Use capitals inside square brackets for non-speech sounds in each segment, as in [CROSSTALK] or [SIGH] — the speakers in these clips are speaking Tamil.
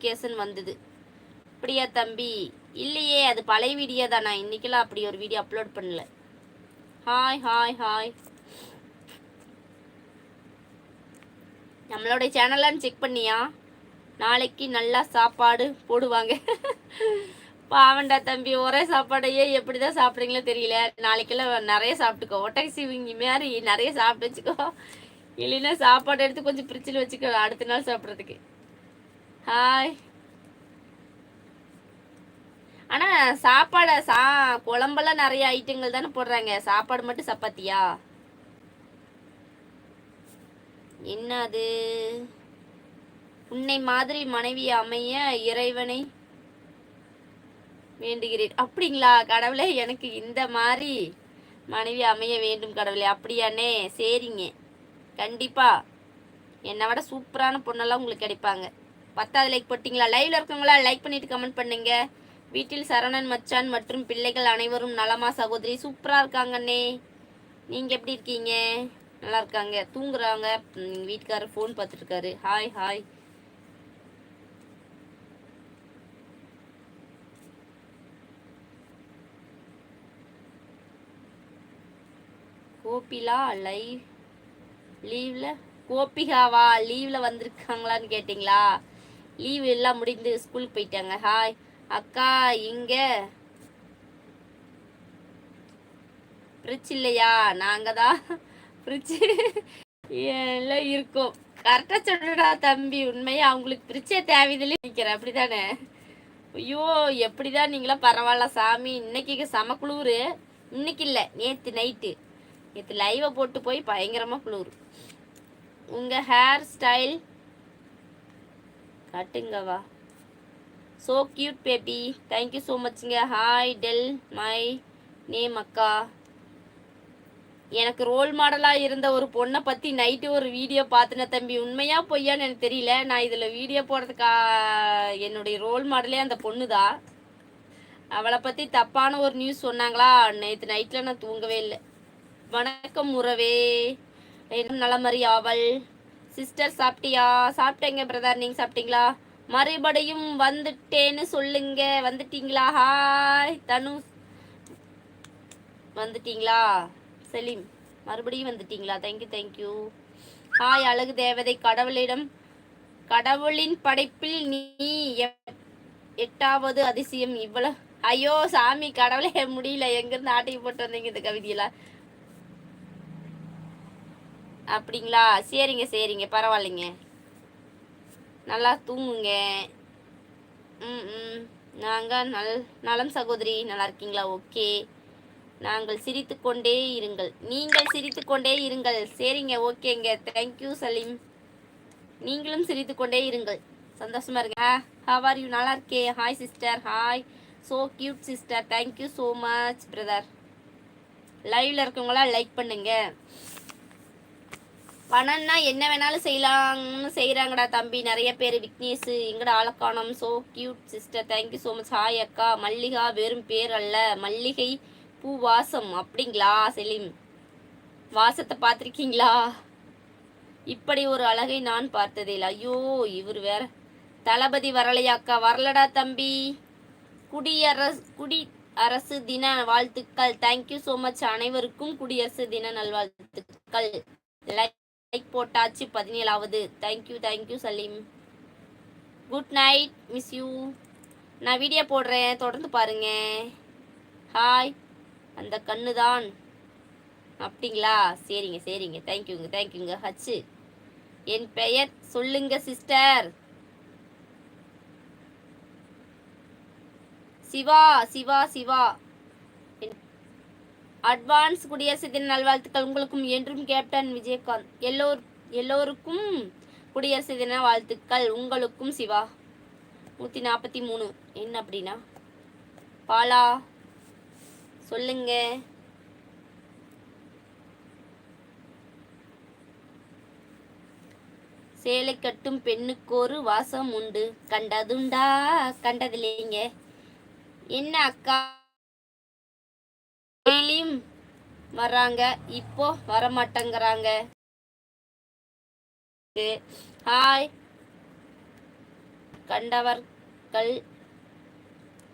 நோட்டிஃபிகேஷன் வந்தது. அப்படியா தம்பி இல்லையே அது பழைய வீடியோ தான்? நான் இன்னைக்கெல்லாம் அப்படி ஒரு வீடியோ அப்லோட் பண்ணல. ஹாய் ஹாய் ஹாய் நம்மளோட சேனலான்னு செக் பண்ணியா? நாளைக்கு நல்லா சாப்பாடு போடுவாங்க. பாவண்டா தம்பி ஒரே சாப்பாடையே எப்படி தான் சாப்பிட்றீங்களோ தெரியல. நாளைக்கெல்லாம் நிறைய சாப்பிட்டுக்கோ. ஒட்டகை சிவிங்கி மாதிரி நிறைய சாப்பிட்டு வச்சுக்கோ. இல்லைன்னா சாப்பாடு எடுத்து கொஞ்சம் பிரிச்சில் வச்சுக்கோ. அடுத்த நாள் சாப்பிட்றதுக்கு. ஹாய் ஆனால் சாப்பாடை சா குழம்பெல்லாம் நிறைய ஐட்டங்கள் தானே போடுறாங்க. சாப்பாடு மட்டும் சப்பாத்தியா? என்ன அது உன்னை மாதிரி மனைவி அமைய இறைவனை வேண்டுகிறேன். அப்படிங்களா கடவுளே? எனக்கு இந்த மாதிரி மனைவி அமைய வேண்டும் கடவுளே. அப்படியானே சரிங்க. கண்டிப்பாக என்னை விட சூப்பரான பொண்ணெல்லாம் உங்களுக்கு கிடைப்பாங்க. பத்தாவது லைக் போட்டிங்களா? லைவ்ல இருக்கவங்களா லைக் பண்ணிட்டு கமெண்ட் பண்ணுங்க. வீட்டில் சரவணன் மச்சான் மற்றும் பிள்ளைகள் அனைவரும் நலமா சகோதரி. சூப்பரா இருக்காங்கண்ணே நீங்க எப்படி இருக்கீங்க? நல்லா இருக்காங்க. தூங்குறாங்க வீட்டுக்காரர் ஃபோன் பார்த்துட்டு இருக்காரு ஹாய் ஹாய் கோபிலா லைவ் லீவ்ல கோபிகாவா? லீவ்ல வந்திருக்காங்களான்னு கேட்டிங்களா? லீவ் எல்லாம் முடிந்து ஸ்கூலுக்கு போயிட்டாங்க. ஹாய் அக்கா இங்க. ஃப்ரிட்ஜ் இல்லையா? நாங்க தான் ஃப்ரிட்ஜ் [LAUGHS] எல்லாம் இருக்கோம். கரெக்டாக சொல்லுடா தம்பி. உண்மையா அவங்களுக்கு ஃப்ரிட்ஜே தேவையில்லை நிற்கிறேன் அப்படிதானே? ஐயோ எப்படிதான் நீங்களாம் பரவாயில்ல சாமி. இன்னைக்கு செம குளிர். இன்னைக்கு இல்லை. நேற்று நைட்டு நேற்று லைவை போட்டு போய் பயங்கரமாக குளிர். உங்கள் hair style கட்டுங்கவா. So cute baby thank you so மச்ங்க hi tell my name அக்கா. எனக்கு ரோல் மாடலாக இருந்த ஒரு பொண்ணை பற்றி நைட்டு ஒரு வீடியோ பார்த்துனேன் தம்பி. உண்மையாக பொய்யான்னு எனக்கு தெரியல. நான் இதில் வீடியோ போடுறதுக்கா என்னுடைய ரோல் மாடலே அந்த பொண்ணு தான் அவளை பற்றி தப்பான ஒரு நியூஸ் சொன்னாங்களா? நேற்று நைட்டில் நான் தூங்கவே இல்லை. வணக்கம் உறவே. என்ன நலமறி அவள்? சிஸ்டர் சாப்பிட்டியா? சாப்பிட்டேங்க பிரதர் நீங்கள் சாப்பிட்டீங்களா? மறுபடியும் வந்துட்டேன்னு சொல்லுங்க. வந்துட்டீங்களா? ஹாய் தனு வந்துட்டீங்களா? செலீம் மறுபடியும் வந்துட்டீங்களா? தேங்க்யூ தேங்க்யூ ஹாய் அழகு தேவதை. கடவுளிடம் கடவுளின் படைப்பில் நீ எ- எட்டாவது அதிசயம் இவ்வளவு ஐயோ சாமி கடவுளே முடியல. எங்கிருந்து ஆட்டி போட்டு வந்தீங்க இந்த கவிதையில அப்படிங்களா? சரிங்க சரிங்க. பரவாயில்லைங்க. நல்லா தூங்குங்க. ம் ம். நாங்கள் நல் நலம் சகோதரி நல்லா இருக்கீங்களா? ஓகே. நாங்கள் சிரித்துக்கொண்டே இருங்கள். நீங்கள் சிரித்துக்கொண்டே இருங்கள். சரிங்க ஓகேங்க. தேங்க்யூ சலீம் நீங்களும் சிரித்து கொண்டே இருங்கள். சந்தோஷமா இருங்க. ஹவ் ஆர் யூ நல்லா இருக்கே. Hi sister hi so cute sister thank you so much brother லைவ்ல இருக்கவங்களா லைக் பண்ணுங்க. பணம்னா என்ன வேணாலும் செய்யலாம்னு செய்கிறாங்கடா தம்பி. நிறைய பேர் விக்னேஷ் எங்கடா ஆளக்கானம் so cute sister thank you so much hi அக்கா. மல்லிகா வெறும் பேர் அல்ல. மல்லிகை பூ வாசம். அப்படிங்களா செலீம்? வாசத்தை பார்த்துருக்கீங்களா? இப்படி ஒரு அழகை நான் பார்த்ததே இல்லை ஐயோ இவர் வேற. தளபதி வரலையாக்கா வரலடா தம்பி. குடியரசு குடி அரசு தின வாழ்த்துக்கள் தேங்க்யூ ஸோ மச் அனைவருக்கும் குடியரசு தின நல்வாழ்த்துக்கள். லைக் லைக் போட்டாச்சு பதினேழாவது. Thank you thank you Salim. Good night miss you நான் வீடியோ போடுறேன். தொடர்ந்து பாருங்க. ஹாய் அந்த கண்ணு தான் அப்படிங்களா? சரிங்க சரிங்க. தேங்க்யூங்க தேங்க்யூங்க ஹச்சு. என் பெயர் சொல்லுங்க சிஸ்டர் சிவா சிவா சிவா. அட்வான்ஸ் குடியரசு தின நல்வாழ்த்துக்கள். உங்களுக்கும் என்றும் கேப்டன் விஜயகாந்த். எல்லோர் எல்லோருக்கும் குடியரசு தின வாழ்த்துக்கள். உங்களுக்கும் சிவா. நூற்றி நாற்பத்தி மூணு. என்ன அப்படின்னா? பாலா சொல்லுங்க. சேலை கட்டும் பெண்ணுக்கொரு வாசம் உண்டு. கண்டதுண்டா? கண்டதில்லைங்க. என்ன அக்கா? டெய்லியும் வர்றாங்க. இப்போ வரமாட்டேங்கிறாங்க. ஹாய். கண்டவர்கள்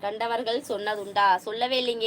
கண்டவர்கள் சொன்னதுண்டா? சொல்லவே இல்லைங்க.